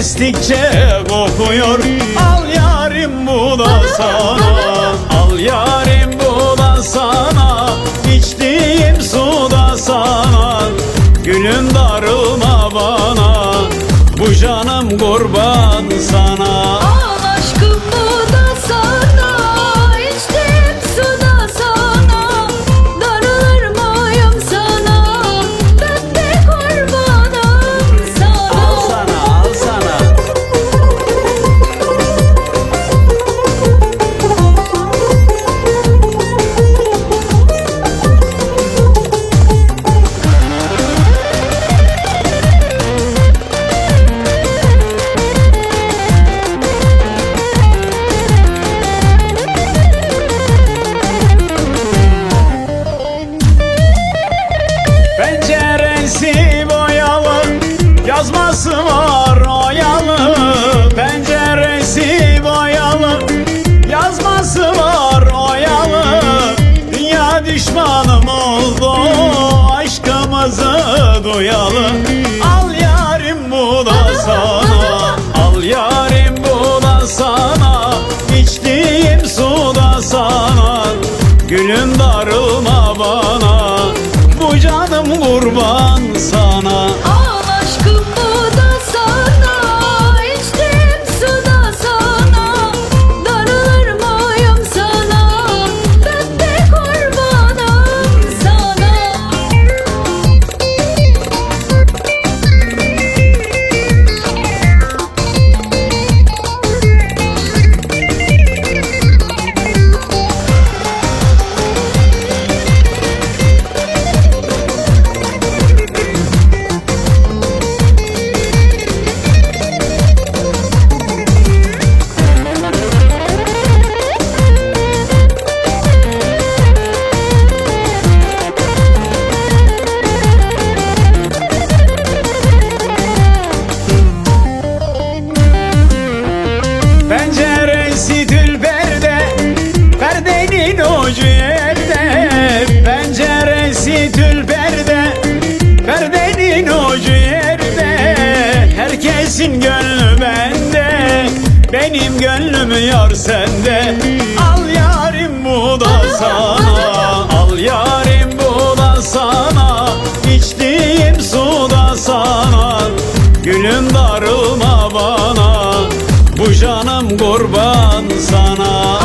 estikçe kokuyor. Al yarim bu da sana. Al yarim bu da sana. İçtiğim su da sana. Gülüm darılma bana. Bu canım kurban sana. Al aşkım duyalı Benim gönlüm yar sende. Al yarim bu da sana. Al yarim bu da sana. İçtiğim su da sana. Gülüm darılma bana. Bu canım kurban sana